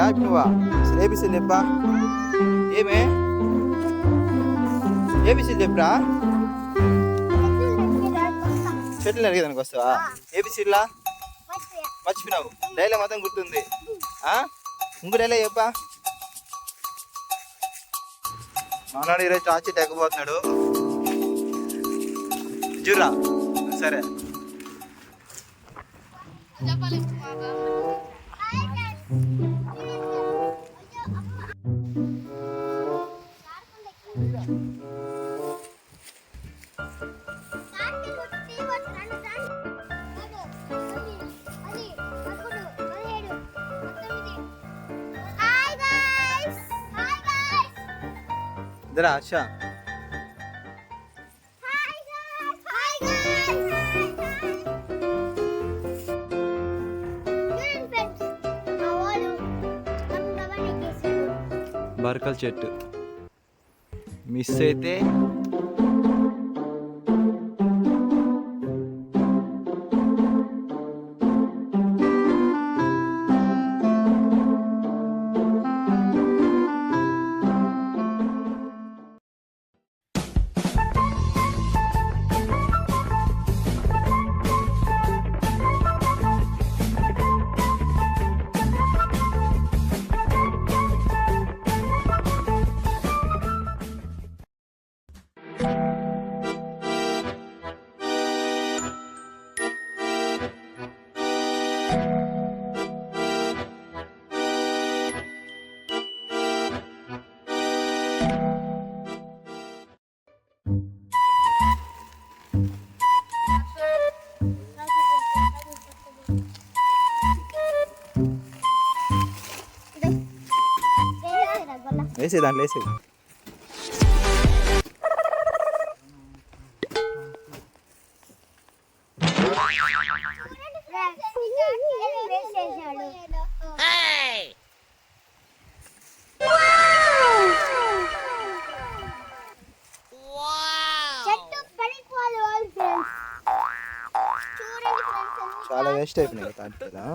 చెప్పిండా ఇప్పుడు నువ్వా ఏబిసీలు చెప్పా ఏమే ఏబిసీలు చెప్పురా చెట్లు నరిగేదానికి వస్తావా ఏబిసీలా మర్చిపోయినావు. డైలాగ్ మొత్తం గుర్తుంది? ఇంకో డైలాగ్ చెప్పా. మానాడు ఈరోజు చాచి తెగబోతున్నాడు జురా సరే. హాయ్ అందమైన కేసారు బరకల చెట్టు. মিশ্রেতে వేసే దాంట్లో వేసే చాలా వేస్ట్ అయిపోయినాయి తాటికలా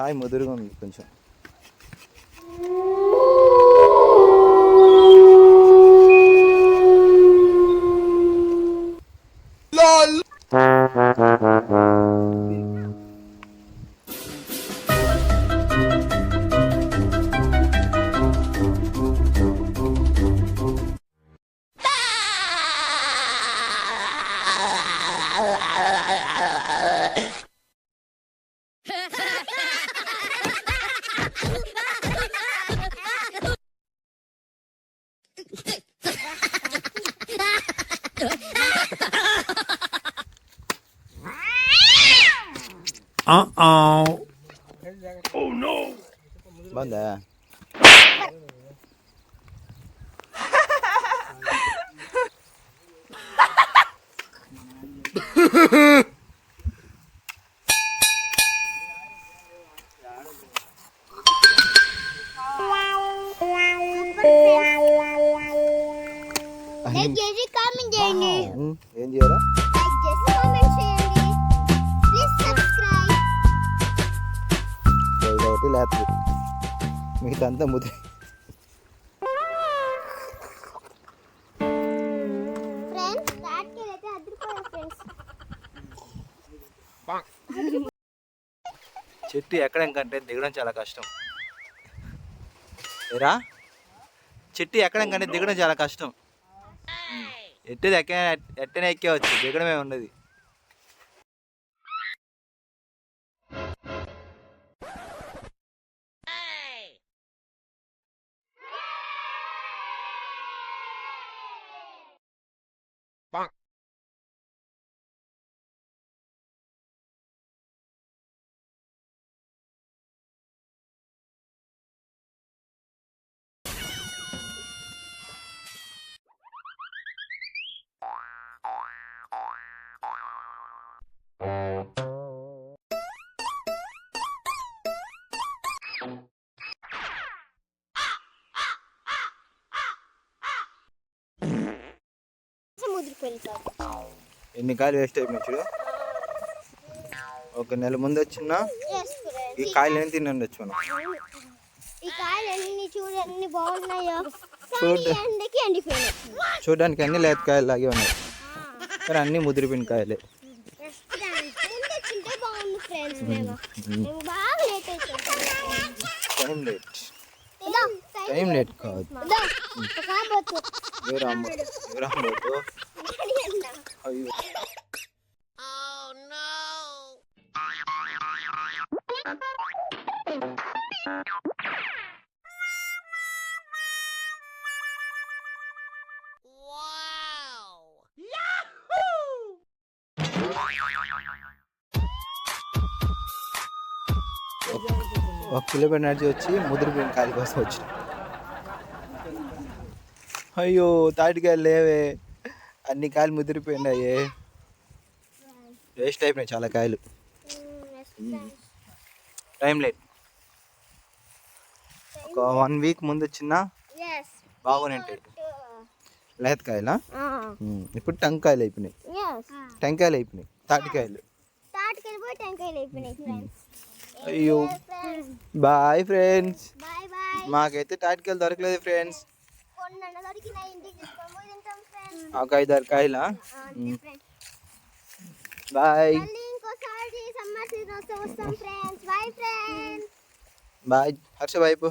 హాయ్ ముదురుగా ఉంది కొంచెం బాగుందా లైక్ చేసి కామెంట్ చేయండి ఉమ్, ఏం చేయాలా లేకపోతే మిగతా అంతా ముద్ర చెట్టు ఎక్కడం కంటే దిగడం చాలా కష్టం. ఏరా? చెట్టు ఎక్కడం కంటే దిగడం చాలా కష్టం. ఎట్టేది ఎక్క ఎట్టనే ఎక్కేవచ్చు. దిగడమే ఉండదు. ఎన్ని కాయలు వేస్ట్ అయిపోయి చూడు ఒక నెల ముందు వచ్చినా ఎస్ ఈ కాయలు ఏం తిని ఉండొచ్చు మనం ఈ కాయలు అన్ని చూడు ఎన్ని బాగున్నాయో చూడు. కానీ ఎండకి ఎండిపోయినాయి చూడడానికి అన్ని లేత కాయలు లాగే ఉన్నాయి కానీ అన్ని ముదిరిపోయిన కాయలే ముందు వచ్చింటే బాగుంది ఫ్రెండ్స్ మేము మేము బాగా లేట్ అయిపోయింది టైం లేట్ టైం లేట్ కాదు కాబోతు ఎవరమ్మ ఎవరమ్మోటు అయ్యో ఒక కిలోమీటర్ నడిచి వచ్చి ముదిరిపోయిన కాయల కోసం వచ్చిన. అయ్యో తాటికాయలు లేవే. అన్ని కాయలు ముదిరిపోయినాయి. వేస్ట్ అయిపోయినాయి చాలా కాయలు. టైం లేట్ ఒక వన్ వీక్ ముందు వచ్చిన ఎస్ బాగుంటాయి లేత కాయలా? ఉమ్, ఇప్పుడు టంకాయలు అయిపోయినాయి. టెంకాయలు అయిపోయినాయి. తాటికాయలు. పోయి టెంకాయలు అయిపోయినాయి అయ్యో. బాయ్ ఫ్రెండ్స్ మాకైతే తాటికాయలు దొరకలేదు ఫ్రెండ్స్ ఒక ఐదారు కాయలా బాయ్ బాయ్ హర్ష బాయ్ పో.